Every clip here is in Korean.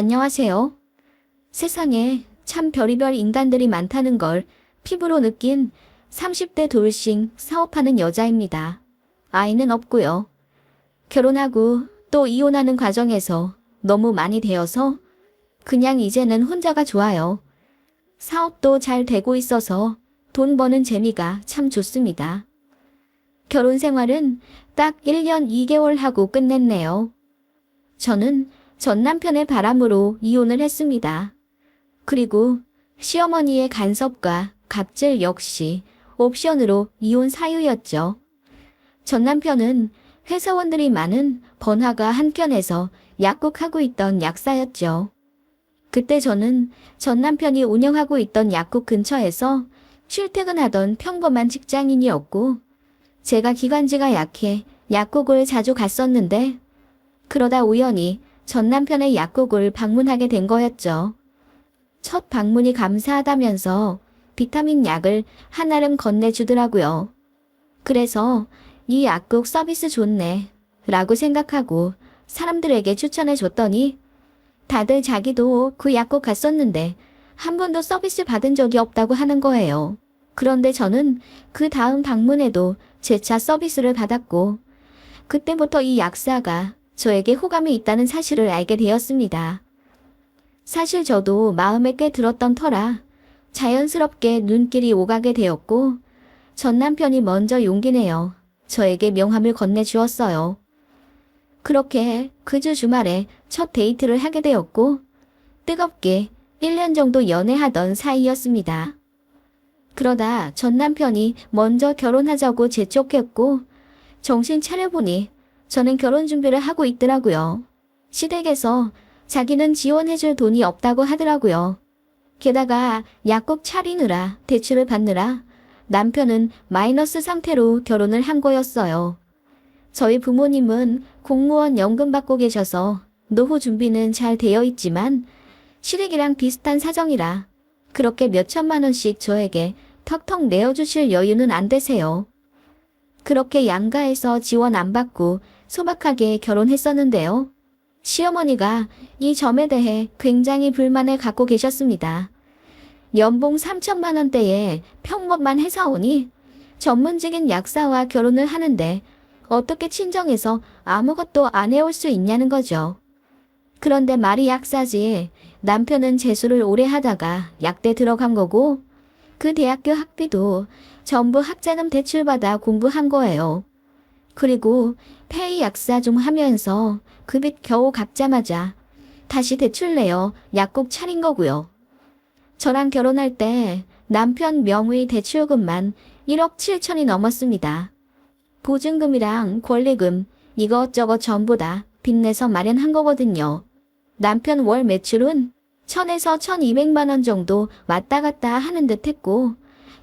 안녕하세요. 세상에 참 별의별 인간들이 많다는 걸 피부로 느낀 30대 돌싱 사업하는 여자입니다. 아이는 없고요. 결혼하고 또 이혼하는 과정에서 너무 많이 되어서 그냥 이제는 혼자가 좋아요. 사업도 잘 되고 있어서 돈 버는 재미가 참 좋습니다. 결혼 생활은 딱 1년 2개월 하고 끝냈네요. 저는 전 남편의 바람으로 이혼을 했습니다. 그리고 시어머니의 간섭과 갑질 역시 옵션으로 이혼 사유였죠. 전 남편은 회사원들이 많은 번화가 한켠에서 약국하고 있던 약사였죠. 그때 저는 전 남편이 운영하고 있던 약국 근처에서 출퇴근하던 평범한 직장인이었고, 제가 기관지가 약해 약국을 자주 갔었는데, 그러다 우연히 전 남편의 약국을 방문하게 된 거였죠. 첫 방문이 감사하다면서 비타민 약을 한아름 건네주더라고요. 그래서 이 약국 서비스 좋네. 라고 생각하고 사람들에게 추천해 줬더니 다들 자기도 그 약국 갔었는데 한 번도 서비스 받은 적이 없다고 하는 거예요. 그런데 저는 그 다음 방문에도 재차 서비스를 받았고 그때부터 이 약사가 저에게 호감이 있다는 사실을 알게 되었습니다. 사실 저도 마음에 꽤 들었던 터라 자연스럽게 눈길이 오가게 되었고 전 남편이 먼저 용기 내어 저에게 명함을 건네주었어요. 그렇게 그 주 주말에 첫 데이트를 하게 되었고 뜨겁게 1년 정도 연애하던 사이였습니다. 그러다 전 남편이 먼저 결혼하자고 재촉했고 정신 차려보니 저는 결혼 준비를 하고 있더라고요. 시댁에서 자기는 지원해줄 돈이 없다고 하더라고요. 게다가 약국 차리느라 대출을 받느라 남편은 마이너스 상태로 결혼을 한 거였어요. 저희 부모님은 공무원 연금 받고 계셔서 노후 준비는 잘 되어 있지만 시댁이랑 비슷한 사정이라 그렇게 몇 천만 원씩 저에게 턱턱 내어주실 여유는 안 되세요. 그렇게 양가에서 지원 안 받고 소박하게 결혼했었는데요. 시어머니가 이 점에 대해 굉장히 불만을 갖고 계셨습니다. 연봉 3천만 원대에 평범한 회사원이 전문직인 약사와 결혼을 하는데 어떻게 친정에서 아무것도 안 해올 수 있냐는 거죠. 그런데 말이 약사지 남편은 재수를 오래 하다가 약대 들어간 거고 그 대학교 학비도 전부 학자금 대출받아 공부한 거예요. 그리고 폐의 약사 좀 하면서 그 빚 겨우 갚자마자 다시 대출 내어 약국 차린 거고요. 저랑 결혼할 때 남편 명의 대출금만 1억 7천이 넘었습니다. 보증금이랑 권리금 이것저것 전부 다 빚내서 마련한 거거든요. 남편 월 매출은 1000에서 1200만 원 정도 왔다 갔다 하는 듯 했고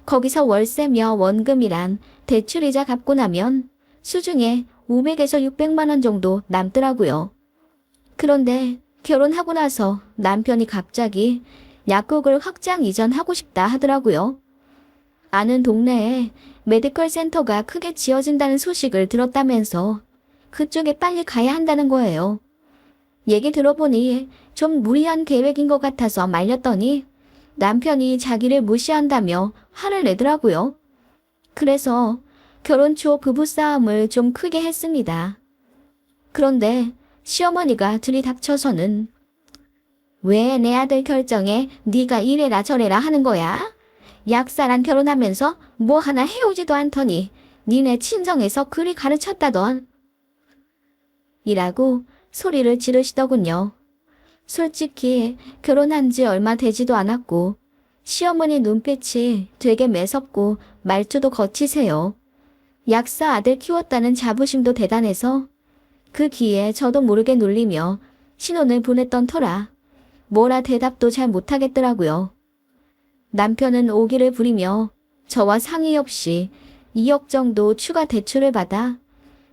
거기서 월세며 원금이란 대출이자 갚고 나면 수중에 500에서 600만 원 정도 남더라고요. 그런데 결혼하고 나서 남편이 갑자기 약국을 확장 이전하고 싶다 하더라고요. 아는 동네에 메디컬 센터가 크게 지어진다는 소식을 들었다면서 그쪽에 빨리 가야 한다는 거예요. 얘기 들어보니 좀 무리한 계획인 것 같아서 말렸더니 남편이 자기를 무시한다며 화를 내더라고요. 그래서 결혼 초 부부싸움을 좀 크게 했습니다. 그런데 시어머니가 들이닥쳐서는 왜 내 아들 결정에 네가 이래라 저래라 하는 거야? 약사랑 결혼하면서 뭐 하나 해오지도 않더니 니네 친정에서 그리 가르쳤다던. 이라고 소리를 지르시더군요. 솔직히 결혼한 지 얼마 되지도 않았고 시어머니 눈빛이 되게 매섭고 말투도 거치세요. 약사 아들 키웠다는 자부심도 대단해서 그 기에 저도 모르게 놀리며 신혼을 보냈던 터라 뭐라 대답도 잘 못하겠더라고요. 남편은 오기를 부리며 저와 상의 없이 2억 정도 추가 대출을 받아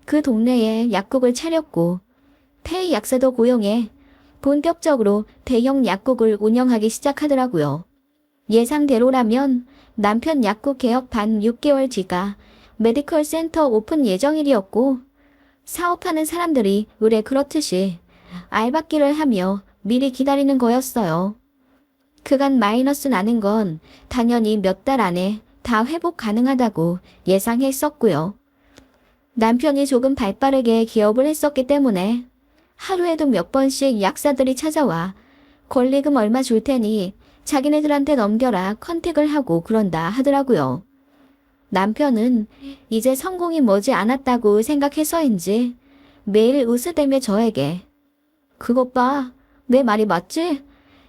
그 동네에 약국을 차렸고 폐의 약사도 고용해 본격적으로 대형 약국을 운영하기 시작하더라고요. 예상대로라면 남편 약국 개업 반 6개월 뒤가 메디컬 센터 오픈 예정일이었고 사업하는 사람들이 의뢰 그렇듯이 알박기를 하며 미리 기다리는 거였어요. 그간 마이너스 나는 건 당연히 몇 달 안에 다 회복 가능하다고 예상했었고요. 남편이 조금 발빠르게 기업을 했었기 때문에 하루에도 몇 번씩 약사들이 찾아와 권리금 얼마 줄 테니 자기네들한테 넘겨라 컨택을 하고 그런다 하더라고요. 남편은 이제 성공이 머지 않았다고 생각해서인지 매일 웃으대며 저에게 그것 봐, 내 말이 맞지?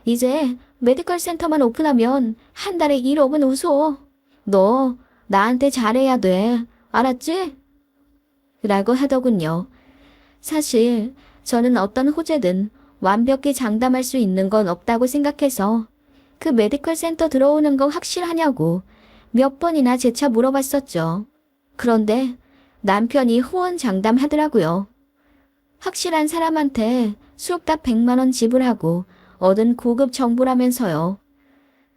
이제 메디컬 센터만 오픈하면 한 달에 1억은 웃어. 너 나한테 잘해야 돼. 알았지? 라고 하더군요. 사실 저는 어떤 호재든 완벽히 장담할 수 있는 건 없다고 생각해서 그 메디컬 센터 들어오는 거 확실하냐고 몇 번이나 재차 물어봤었죠. 그런데 남편이 후원 장담하더라고요. 확실한 사람한테 수억다 100만 원 지불하고 얻은 고급 정보라면서요.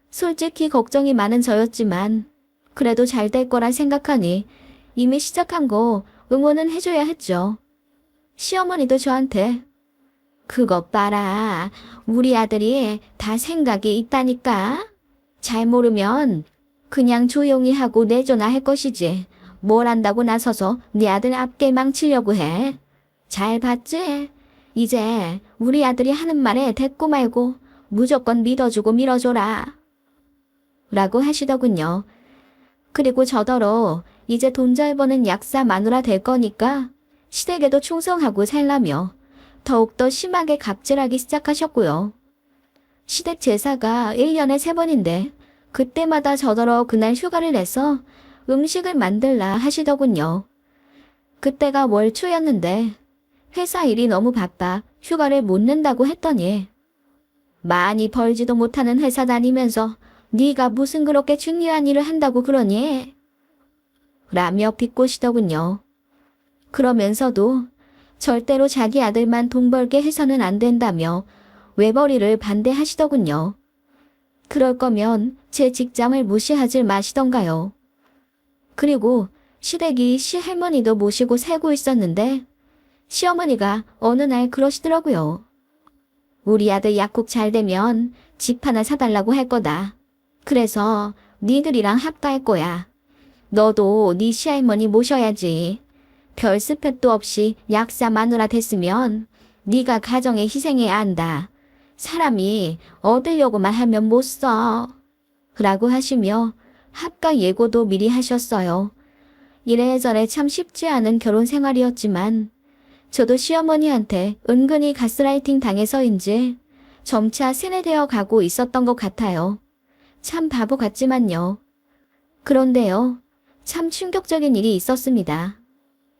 솔직히 걱정이 많은 저였지만 그래도 잘 될 거라 생각하니 이미 시작한 거 응원은 해줘야 했죠. 시어머니도 저한테 그것 봐라. 우리 아들이 다 생각이 있다니까. 잘 모르면 그냥 조용히 하고 내줘나 할 것이지. 뭘 안다고 나서서 네 아들 앞게 망치려고 해. 잘 봤지? 이제 우리 아들이 하는 말에 대꾸 말고 무조건 믿어주고 밀어줘라. 라고 하시더군요. 그리고 저더러 이제 돈 잘 버는 약사 마누라 될 거니까 시댁에도 충성하고 살라며 더욱더 심하게 갑질하기 시작하셨고요. 시댁 제사가 1년에 3번인데 그때마다 저더러 그날 휴가를 내서 음식을 만들라 하시더군요. 그때가 월 초였는데 회사 일이 너무 바빠 휴가를 못 낸다고 했더니 많이 벌지도 못하는 회사 다니면서 네가 무슨 그렇게 중요한 일을 한다고 그러니? 라며 비꼬시더군요. 그러면서도 절대로 자기 아들만 돈 벌게 해서는 안 된다며 외벌이를 반대하시더군요. 그럴 거면 제 직장을 무시하질 마시던가요. 그리고 시댁이 시할머니도 모시고 살고 있었는데 시어머니가 어느 날 그러시더라고요. 우리 아들 약국 잘 되면 집 하나 사달라고 할 거다. 그래서 니들이랑 합가할 거야. 너도 네 시할머니 모셔야지. 별 스펙도 없이 약사 마누라 됐으면 네가 가정에 희생해야 한다. 사람이 얻으려고만 하면 못 써. 라고 하시며 합가 예고도 미리 하셨어요. 이래저래 참 쉽지 않은 결혼 생활이었지만 저도 시어머니한테 은근히 가스라이팅 당해서인지 점차 세뇌되어 가고 있었던 것 같아요. 참 바보 같지만요. 그런데요, 참 충격적인 일이 있었습니다.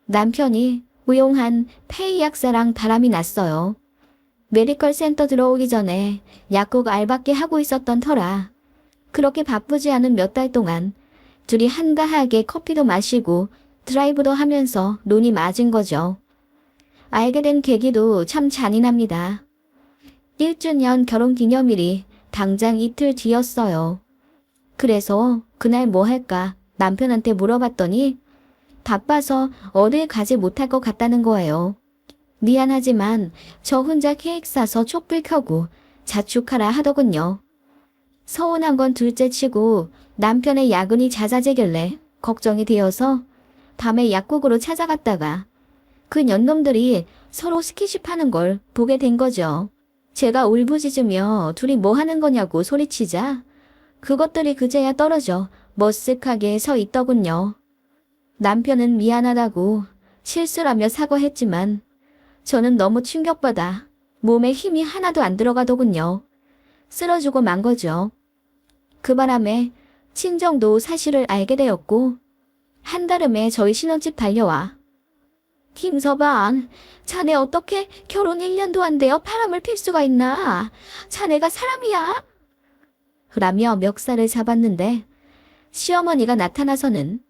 남편이 우용한 폐의 약사랑 바람이 났어요. 메디컬 센터 들어오기 전에 약국 알바끼 하고 있었던 터라 그렇게 바쁘지 않은 몇 달 동안 둘이 한가하게 커피도 마시고 드라이브도 하면서 눈이 맞은 거죠. 알게 된 계기도 참 잔인합니다. 1주년 결혼 기념일이 당장 이틀 뒤였어요. 그래서 그날 뭐 할까 남편한테 물어봤더니 바빠서 어딜 가지 못할 것 같다는 거예요. 미안하지만 저 혼자 케이크 사서 촛불 켜고 자축하라 하더군요. 서운한 건 둘째 치고 남편의 야근이 잦아지길래 걱정이 되어서 밤에 약국으로 찾아갔다가 그 년놈들이 서로 스키십 하는 걸 보게 된 거죠. 제가 울부짖으며 둘이 뭐 하는 거냐고 소리치자 그것들이 그제야 떨어져 머쓱하게 서 있더군요. 남편은 미안하다고 실수라며 사과했지만 저는 너무 충격받아 몸에 힘이 하나도 안 들어가더군요. 쓰러지고 만 거죠. 그 바람에 친정도 사실을 알게 되었고 한달음에 저희 신혼집 달려와 김서방, 자네 어떻게 결혼 1년도 안 되어 바람을 필 수가 있나? 자네가 사람이야? 라며 멱살을 잡았는데 시어머니가 나타나서는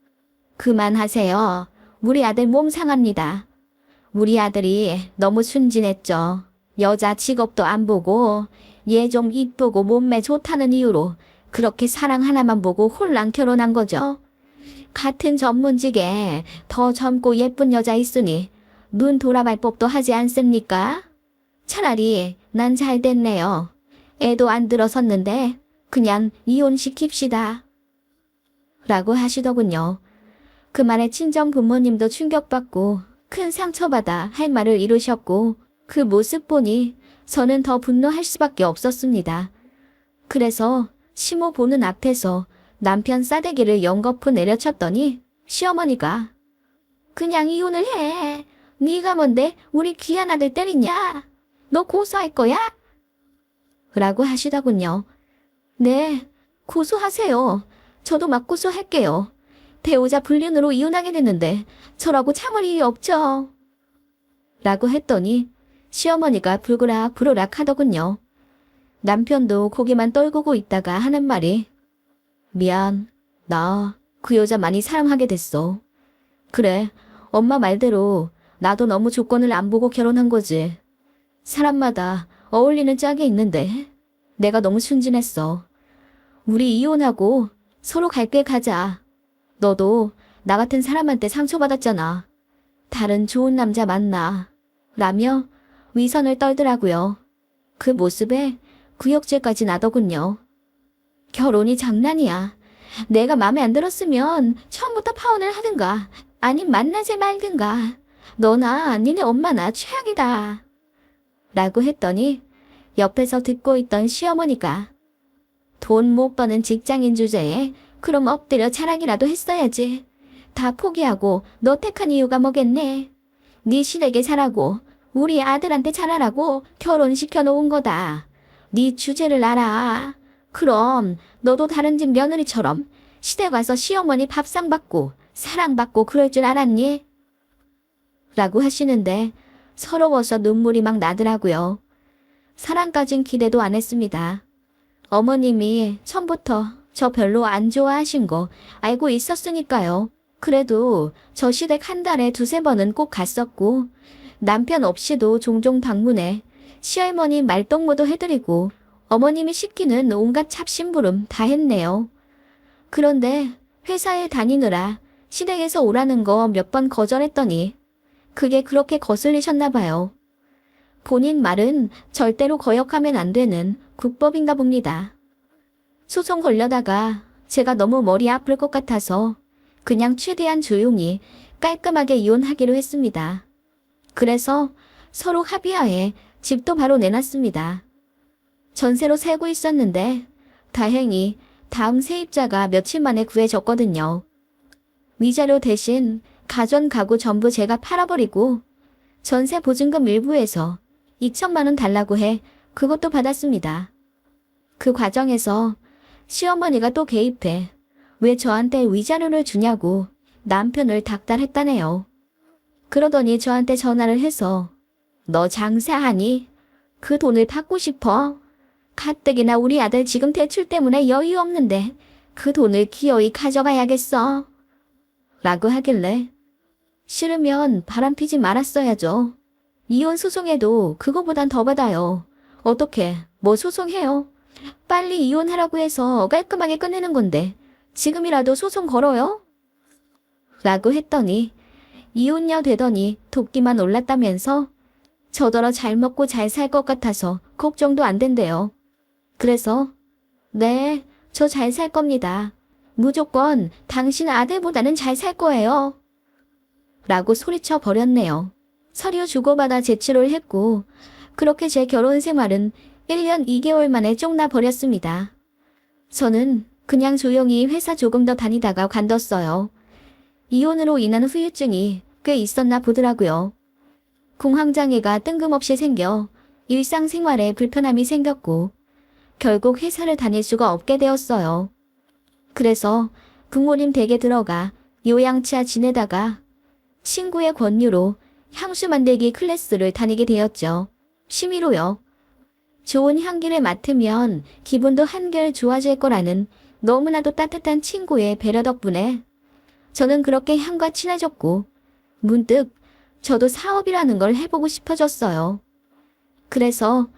그만하세요. 우리 아들 몸 상합니다. 우리 아들이 너무 순진했죠. 여자 직업도 안 보고 얘 좀 이쁘고 몸매 좋다는 이유로 그렇게 사랑 하나만 보고 홀랑 결혼한 거죠. 같은 전문직에 더 젊고 예쁜 여자 있으니 눈 돌아갈 법도 하지 않습니까? 차라리 난 잘 됐네요. 애도 안 들어섰는데 그냥 이혼시킵시다. 라고 하시더군요. 그 말에 친정 부모님도 충격받고 큰 상처받아 할 말을 이루셨고 그 모습 보니 저는 더 분노할 수밖에 없었습니다. 그래서 시모 보는 앞에서 남편 싸대기를 연거푸 내려쳤더니 시어머니가 그냥 이혼을 해. 네가 뭔데 우리 귀한 아들 때리냐? 너 고소할 거야? 라고 하시더군요. 네, 고소하세요. 저도 막 고소할게요. 배우자 불륜으로 이혼하게 됐는데 저라고 참을 일이 없죠. 라고 했더니 시어머니가 불그락 불오락 하더군요. 남편도 고개만 떨구고 있다가 하는 말이 미안, 나 그 여자 많이 사랑하게 됐어. 그래, 엄마 말대로 나도 너무 조건을 안 보고 결혼한 거지. 사람마다 어울리는 짝이 있는데 내가 너무 순진했어. 우리 이혼하고 서로 갈 길 가자. 너도 나 같은 사람한테 상처받았잖아. 다른 좋은 남자 만나. 라며 위선을 떨더라고요. 그 모습에 구역질까지 나더군요. 결혼이 장난이야. 내가 마음에 안 들었으면 처음부터 파혼을 하든가 아님 만나지 말든가. 너나 니네 엄마나 최악이다. 라고 했더니 옆에서 듣고 있던 시어머니가 돈 못 버는 직장인 주제에 그럼 엎드려 자랑이라도 했어야지. 다 포기하고 너 택한 이유가 뭐겠네. 네 시댁에 살라고 우리 아들한테 잘하라고 결혼시켜 놓은 거다. 네 주제를 알아. 그럼 너도 다른 집 며느리처럼 시댁 와서 시어머니 밥상 받고 사랑받고 그럴 줄 알았니? 라고 하시는데 서러워서 눈물이 막 나더라고요. 사랑까진 기대도 안 했습니다. 어머님이 처음부터 저 별로 안 좋아하신 거 알고 있었으니까요. 그래도 저 시댁 한 달에 두세 번은 꼭 갔었고 남편 없이도 종종 방문해 시할머니 말동무도 해드리고 어머님이 시키는 온갖 잡심부름 다 했네요. 그런데 회사에 다니느라 시댁에서 오라는 거 몇 번 거절했더니 그게 그렇게 거슬리셨나 봐요. 본인 말은 절대로 거역하면 안 되는 국법인가 봅니다. 소송 걸려다가 제가 너무 머리 아플 것 같아서 그냥 최대한 조용히 깔끔하게 이혼하기로 했습니다. 그래서 서로 합의하에 집도 바로 내놨습니다. 전세로 살고 있었는데 다행히 다음 세입자가 며칠 만에 구해졌거든요. 위자료 대신 가전 가구 전부 제가 팔아버리고 전세 보증금 일부에서 2천만 원 달라고 해 그것도 받았습니다. 그 과정에서 시어머니가 또 개입해 왜 저한테 위자료를 주냐고 남편을 닥달했다네요. 그러더니 저한테 전화를 해서 너 장사하니? 그 돈을 받고 싶어? 가뜩이나 우리 아들 지금 대출 때문에 여유 없는데 그 돈을 기어이 가져가야겠어. 라고 하길래 싫으면 바람 피지 말았어야죠. 이혼 소송해도 그거보단 더 받아요. 어떻게 뭐 소송해요? 빨리 이혼하라고 해서 깔끔하게 끝내는 건데 지금이라도 소송 걸어요? 라고 했더니 이혼녀 되더니 도끼만 올랐다면서 저더러 잘 먹고 잘 살 것 같아서 걱정도 안 된대요. 그래서 네, 저 잘 살 겁니다. 무조건 당신 아들보다는 잘 살 거예요. 라고 소리쳐 버렸네요. 서류 주고받아 제출을 했고 그렇게 제 결혼 생활은 1년 2개월 만에 쪽나 버렸습니다. 저는 그냥 조용히 회사 조금 더 다니다가 관뒀어요. 이혼으로 인한 후유증이 꽤 있었나 보더라고요. 공황장애가 뜬금없이 생겨 일상생활에 불편함이 생겼고 결국 회사를 다닐 수가 없게 되었어요. 그래서 부모님 댁에 들어가 요양차 지내다가 친구의 권유로 향수 만들기 클래스를 다니게 되었죠. 취미로요. 좋은 향기를 맡으면 기분도 한결 좋아질 거라는 너무나도 따뜻한 친구의 배려 덕분에 저는 그렇게 향과 친해졌고 문득 저도 사업이라는 걸 해보고 싶어졌어요. 그래서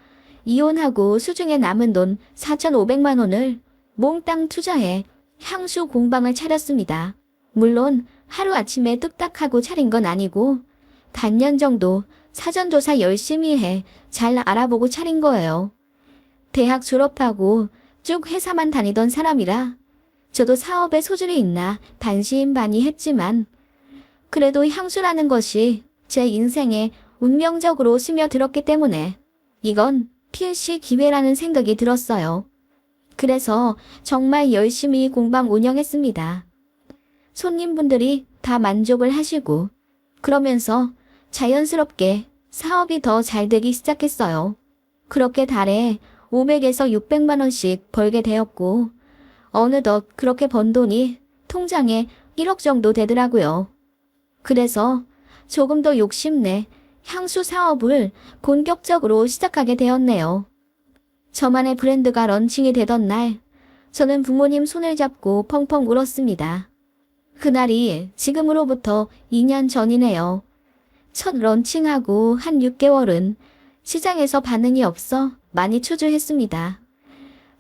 이혼하고 수중에 남은 돈 4,500만 원을 몽땅 투자해 향수 공방을 차렸습니다. 물론 하루아침에 뚝딱하고 차린 건 아니고 반년 정도 사전조사 열심히 해 잘 알아보고 차린 거예요. 대학 졸업하고 쭉 회사만 다니던 사람이라 저도 사업에 소질이 있나 반신반의했지만 그래도 향수라는 것이 제 인생에 운명적으로 스며들었기 때문에 이건 필시 기회라는 생각이 들었어요. 그래서 정말 열심히 공방 운영했습니다. 손님분들이 다 만족을 하시고 그러면서 자연스럽게 사업이 더 잘 되기 시작했어요. 그렇게 달에 500에서 600만 원씩 벌게 되었고 어느덧 그렇게 번 돈이 통장에 1억 정도 되더라고요. 그래서 조금 더 욕심내 향수 사업을 본격적으로 시작하게 되었네요. 저만의 브랜드가 런칭이 되던 날, 저는 부모님 손을 잡고 펑펑 울었습니다. 그날이 지금으로부터 2년 전이네요. 첫 런칭하고 한 6개월은 시장에서 반응이 없어 많이 초조했습니다.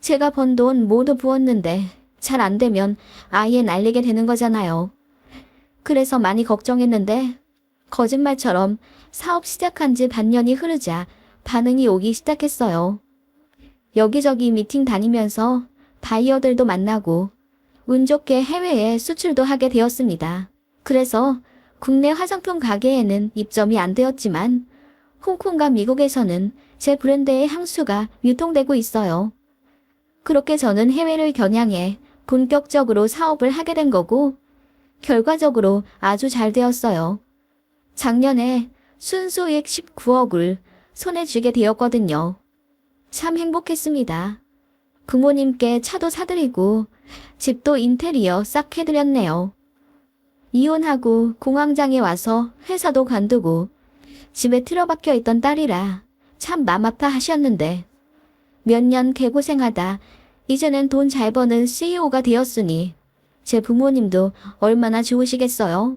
제가 번 돈 모두 부었는데 잘 안 되면 아예 날리게 되는 거잖아요. 그래서 많이 걱정했는데 거짓말처럼 사업 시작한 지 반년이 흐르자 반응이 오기 시작했어요. 여기저기 미팅 다니면서 바이어들도 만나고 운 좋게 해외에 수출도 하게 되었습니다. 그래서 국내 화장품 가게에는 입점이 안 되었지만 홍콩과 미국에서는 제 브랜드의 향수가 유통되고 있어요. 그렇게 저는 해외를 겨냥해 본격적으로 사업을 하게 된 거고 결과적으로 아주 잘 되었어요. 작년에 순수익 19억을 손에 쥐게 되었거든요. 참 행복했습니다. 부모님께 차도 사드리고 집도 인테리어 싹 해드렸네요. 이혼하고 공황장애 와서 회사도 관두고 집에 틀어박혀 있던 딸이라 참 맘 아파 하셨는데 몇 년 개고생하다 이제는 돈 잘 버는 CEO가 되었으니 제 부모님도 얼마나 좋으시겠어요.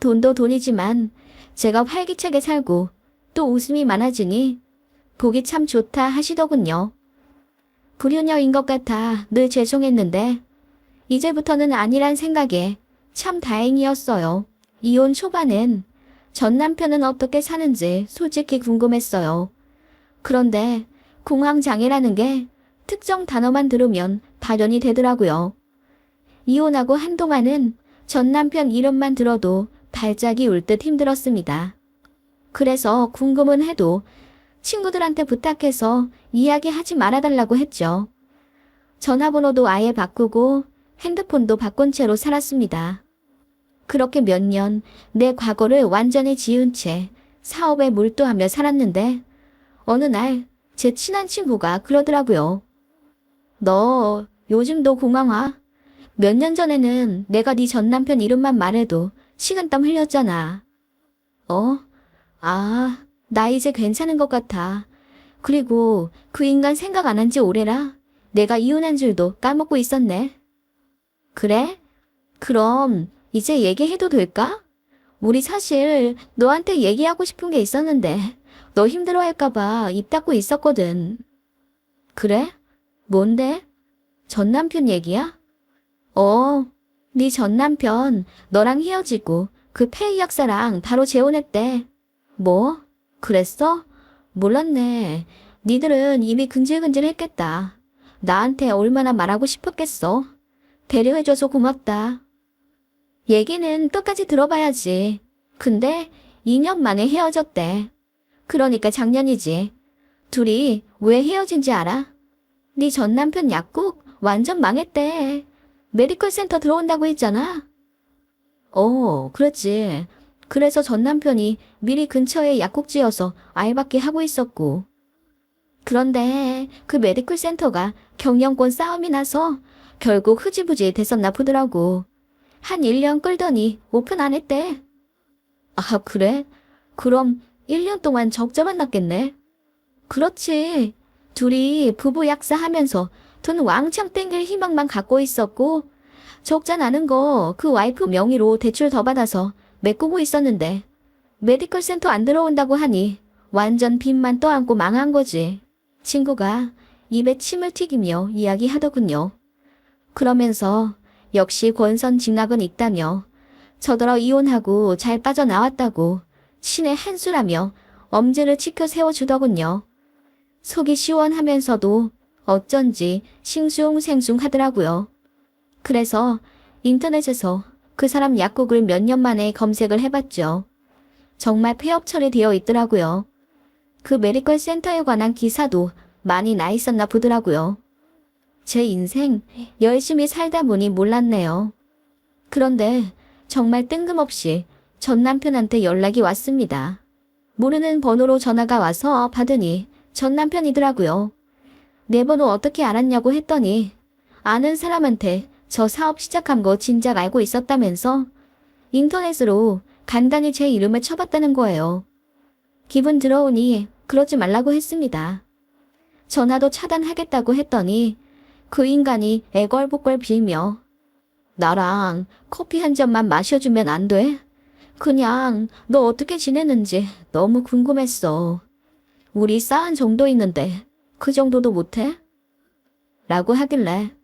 돈도 돈이지만 제가 활기차게 살고 또 웃음이 많아지니 보기 참 좋다 하시더군요. 불효녀인 것 같아 늘 죄송했는데 이제부터는 아니란 생각에 참 다행이었어요. 이혼 초반엔 전 남편은 어떻게 사는지 솔직히 궁금했어요. 그런데 공황장애라는 게 특정 단어만 들으면 발현이 되더라고요. 이혼하고 한동안은 전 남편 이름만 들어도 발작이 올 듯 힘들었습니다. 그래서 궁금은 해도 친구들한테 부탁해서 이야기하지 말아달라고 했죠. 전화번호도 아예 바꾸고 핸드폰도 바꾼 채로 살았습니다. 그렇게 몇 년 내 과거를 완전히 지운 채 사업에 몰두하며 살았는데 어느 날 제 친한 친구가 그러더라고요. 너 요즘도 공황화? 몇년 전에는 내가 네 전 남편 이름만 말해도 식은땀 흘렸잖아. 어? 아, 나 이제 괜찮은 것 같아. 그리고 그 인간 생각 안 한 지 오래라. 내가 이혼한 줄도 까먹고 있었네. 그래? 그럼 이제 얘기해도 될까? 우리 사실 너한테 얘기하고 싶은 게 있었는데 너 힘들어 할까봐 입 닫고 있었거든. 그래? 뭔데? 전 남편 얘기야? 어, 네 전 남편 너랑 헤어지고 그 페이 약사랑 바로 재혼했대. 뭐? 그랬어? 몰랐네. 니들은 이미 근질근질했겠다. 나한테 얼마나 말하고 싶었겠어. 배려해줘서 고맙다. 얘기는 끝까지 들어봐야지. 근데 2년 만에 헤어졌대. 그러니까 작년이지. 둘이 왜 헤어진지 알아? 네 전 남편 약국 완전 망했대. 메디컬 센터 들어온다고 했잖아. 어, 그랬지. 그래서 전 남편이 미리 근처에 약국지어서 알바끼 하고 있었고. 그런데 그 메디컬 센터가 경영권 싸움이 나서 결국 흐지부지 됐었나 보더라고. 한 1년 끌더니 오픈 안 했대. 아, 그래? 그럼 1년 동안 적자 만 났겠네. 그렇지. 둘이 부부 약사 하면서 돈 왕창 땡길 희망만 갖고 있었고, 적자 나는 거 그 와이프 명의로 대출 더 받아서 메꾸고 있었는데, 메디컬 센터 안 들어온다고 하니 완전 빚만 떠안고 망한 거지. 친구가 입에 침을 튀기며 이야기하더군요. 그러면서 역시 권선 직락은 있다며 저더러 이혼하고 잘 빠져나왔다고 신의 한 수라며 엄지를 치켜 세워주더군요. 속이 시원하면서도 어쩐지 싱숭생숭 하더라고요. 그래서 인터넷에서 그 사람 약국을 몇 년 만에 검색을 해봤죠. 정말 폐업 처리되어 있더라고요. 그 메디컬 센터에 관한 기사도 많이 나 있었나 보더라고요. 제 인생 열심히 살다 보니 몰랐네요. 그런데 정말 뜬금없이 전 남편한테 연락이 왔습니다. 모르는 번호로 전화가 와서 받으니 전 남편이더라고요. 내 번호 어떻게 알았냐고 했더니 아는 사람한테 저 사업 시작한 거 진작 알고 있었다면서 인터넷으로 간단히 제 이름을 쳐봤다는 거예요. 기분 들어오니 그러지 말라고 했습니다. 전화도 차단하겠다고 했더니 그 인간이 애걸복걸 빌며 나랑 커피 한 잔만 마셔주면 안 돼? 그냥 너 어떻게 지내는지 너무 궁금했어. 우리 싸한 정도 있는데 그 정도도 못해? 라고 하길래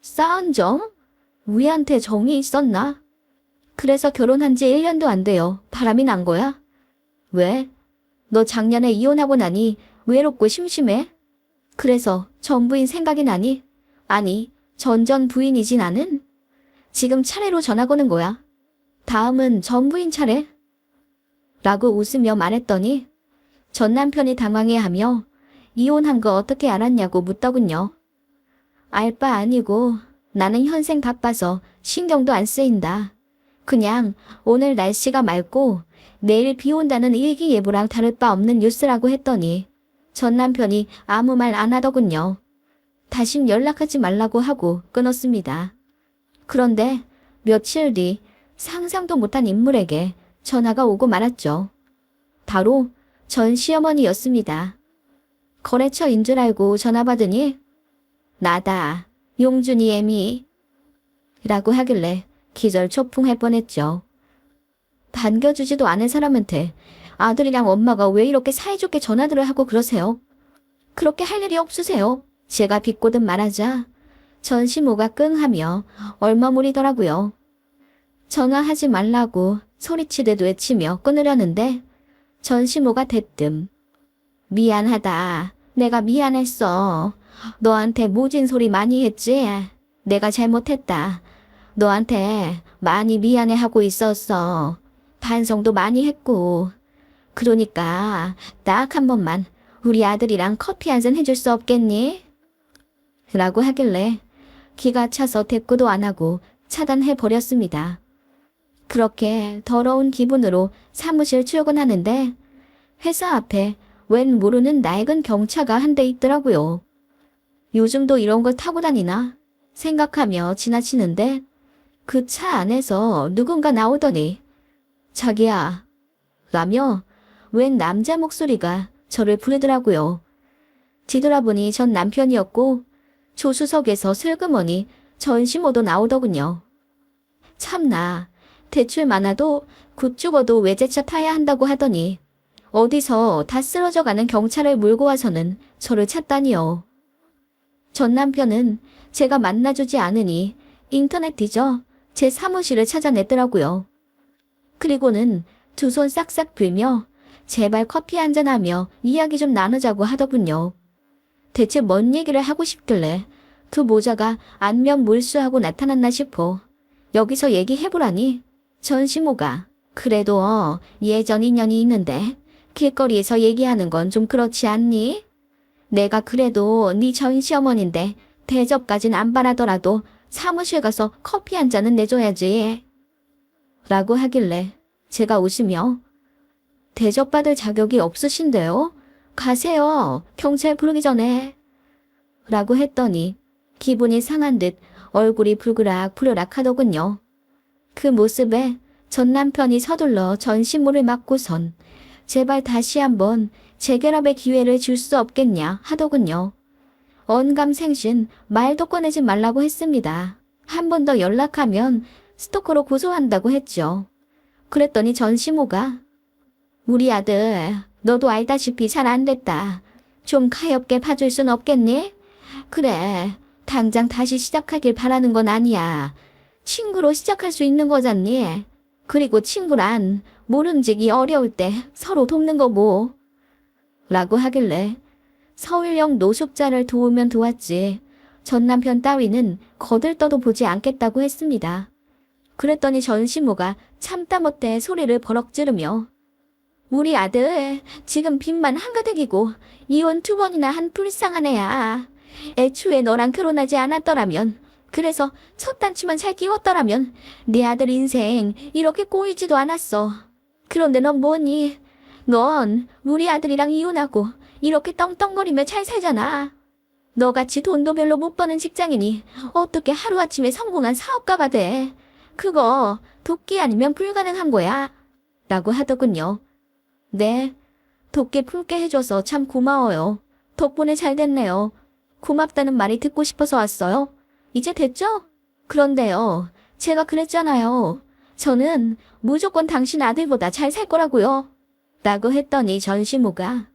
싸한 정? 우리한테 정이 있었나? 그래서 결혼한 지 1년도 안 돼요. 바람이 난 거야? 왜? 너 작년에 이혼하고 나니 외롭고 심심해? 그래서 전 부인 생각이 나니? 아니, 전전 부인이지 나는? 지금 차례로 전화 거는 거야. 다음은 전 부인 차례? 라고 웃으며 말했더니 전 남편이 당황해하며 이혼한 거 어떻게 알았냐고 묻더군요. 알 바 아니고 나는 현생 바빠서 신경도 안 쓰인다. 그냥 오늘 날씨가 맑고 내일 비 온다는 일기예보랑 다를 바 없는 뉴스라고 했더니 전 남편이 아무 말 안 하더군요. 다신 연락하지 말라고 하고 끊었습니다. 그런데 며칠 뒤 상상도 못한 인물에게 전화가 오고 말았죠. 바로 전 시어머니였습니다. 거래처인 줄 알고 전화 받으니 나다 용준이 애미 라고 하길래 기절초풍할 뻔했죠. 반겨주지도 않은 사람한테 아들이랑 엄마가 왜 이렇게 사이좋게 전화들을 하고 그러세요? 그렇게 할 일이 없으세요? 제가 비꼬듯 말하자 전 시모가 끙하며 얼머무리더라고요. 전화하지 말라고 소리치듯 외치며 끊으려는데 전 시모가 대뜸 미안하다. 내가 미안했어. 너한테 모진 소리 많이 했지? 내가 잘못했다. 너한테 많이 미안해하고 있었어. 반성도 많이 했고. 그러니까 딱 한 번만 우리 아들이랑 커피 한 잔 해줄 수 없겠니? 라고 하길래 기가 차서 대꾸도 안 하고 차단해 버렸습니다. 그렇게 더러운 기분으로 사무실 출근하는데 회사 앞에 웬 모르는 낡은 경차가 한 대 있더라고요. 요즘도 이런 걸 타고 다니나 생각하며 지나치는데 그 차 안에서 누군가 나오더니 자기야 라며 웬 남자 목소리가 저를 부르더라고요. 뒤돌아보니 전 남편이었고 조수석에서 슬그머니 전시모도 나오더군요. 참나 대출 많아도 곧 죽어도 외제차 타야 한다고 하더니 어디서 다 쓰러져가는 경찰을 몰고 와서는 저를 찾다니요. 전 남편은 제가 만나주지 않으니 인터넷 뒤져 제 사무실을 찾아냈더라고요. 그리고는 두 손 싹싹 빌며 제발 커피 한잔하며 이야기 좀 나누자고 하더군요. 대체 뭔 얘기를 하고 싶길래 그 모자가 안면 몰수하고 나타났나 싶어 여기서 얘기해보라니 전시모가 그래도 어, 예전 인연이 있는데 길거리에서 얘기하는 건 좀 그렇지 않니? 내가 그래도 네 전시어머니인데 대접까진 안 바라더라도 사무실 가서 커피 한 잔은 내줘야지. 라고 하길래 제가 웃으며 대접받을 자격이 없으신데요? 가세요. 경찰 부르기 전에. 라고 했더니 기분이 상한 듯 얼굴이 불그락 불그락 하더군요. 그 모습에 전 남편이 서둘러 전신물을 맞고선 제발 다시 한번 재결합의 기회를 줄 수 없겠냐 하더군요. 언감생신 말도 꺼내지 말라고 했습니다. 한 번 더 연락하면 스토커로 고소한다고 했죠. 그랬더니 전시모가 우리 아들 너도 알다시피 잘 안 됐다. 좀 가엽게 봐줄 순 없겠니? 그래 당장 다시 시작하길 바라는 건 아니야. 친구로 시작할 수 있는 거잖니. 그리고 친구란 모름지기 어려울 때 서로 돕는 거 뭐. 라고 하길래 서울역 노숙자를 도우면 도왔지. 전 남편 따위는 거들떠도 보지 않겠다고 했습니다. 그랬더니 전 시모가 참다 못해 소리를 버럭 지르며 우리 아들 지금 빚만 한가득이고 이혼 두 번이나 한 불쌍한 애야. 애초에 너랑 결혼하지 않았더라면 그래서 첫 단추만 잘 끼웠더라면 내 아들 인생 이렇게 꼬이지도 않았어. 그런데 넌 뭐니? 넌 우리 아들이랑 이혼하고 이렇게 떵떵거리며 잘 살잖아. 너같이 돈도 별로 못 버는 직장인이 어떻게 하루아침에 성공한 사업가가 돼? 그거 도끼 아니면 불가능한 거야. 라고 하더군요. 네, 도끼 품게 해줘서 참 고마워요. 덕분에 잘 됐네요. 고맙다는 말이 듣고 싶어서 왔어요. 이제 됐죠? 그런데요, 제가 그랬잖아요. 저는 무조건 당신 아들보다 잘 살 거라고요. 라고 했더니 전시모가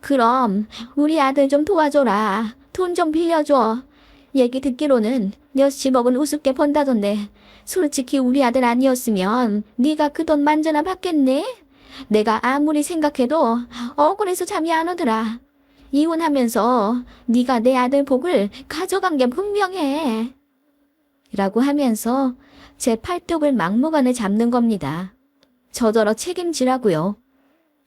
그럼 우리 아들 좀 도와줘라. 돈 좀 빌려줘. 얘기 듣기로는 몇십억은 우습게 번다던데 솔직히 우리 아들 아니었으면 네가 그 돈 만져나 받겠네? 내가 아무리 생각해도 억울해서 잠이 안 오더라. 이혼하면서 네가 내 아들 복을 가져간 게 분명해. 라고 하면서 제 팔뚝을 막무가내 잡는 겁니다. 저더러 책임지라고요.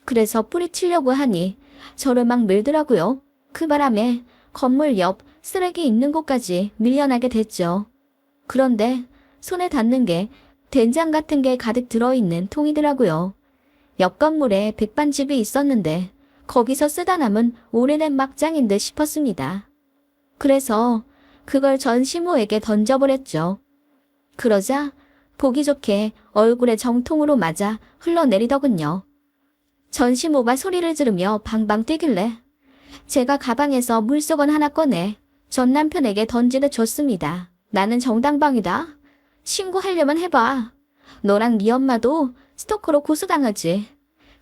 그래서 뿌리치려고 하니 저를 막 밀더라고요. 그 바람에 건물 옆 쓰레기 있는 곳까지 밀려나게 됐죠. 그런데 손에 닿는 게 된장 같은 게 가득 들어있는 통이더라고요. 옆 건물에 백반집이 있었는데 거기서 쓰다 남은 오래된 막장인 듯 싶었습니다. 그래서 그걸 전 시모에게 던져버렸죠. 그러자 보기 좋게 얼굴에 정통으로 맞아 흘러내리더군요. 전 시모가 소리를 지르며 방방 뛰길래 제가 가방에서 물수건 하나 꺼내 전 남편에게 던지듯 줬습니다. 나는 정당방이다. 신고하려면 해봐. 너랑 네 엄마도 스토커로 고소당하지.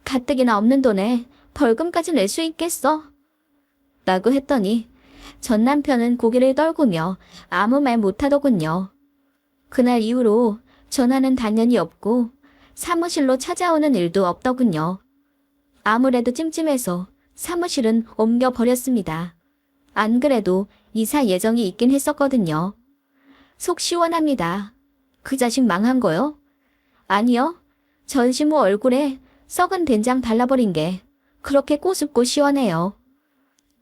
가뜩이나 없는 돈에 벌금까지 낼 수 있겠어? 라고 했더니 전 남편은 고개를 떨구며 아무 말 못하더군요. 그날 이후로 전화는 당연히 없고 사무실로 찾아오는 일도 없더군요. 아무래도 찜찜해서 사무실은 옮겨버렸습니다. 안 그래도 이사 예정이 있긴 했었거든요. 속 시원합니다. 그 자식 망한 거요? 아니요. 전시모 얼굴에 썩은 된장 발라버린 게 그렇게 꼬숩고 시원해요.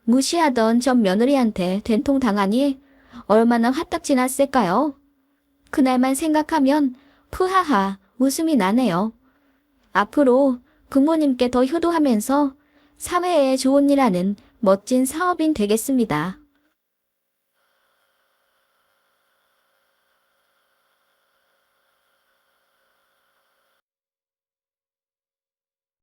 무시하던 전 며느리한테 된통 당하니 얼마나 화딱지 났을까요? 그날만 생각하면 푸하하 웃음이 나네요. 앞으로 부모님께 더 효도하면서 사회에 좋은 일 하는 멋진 사업인 되겠습니다.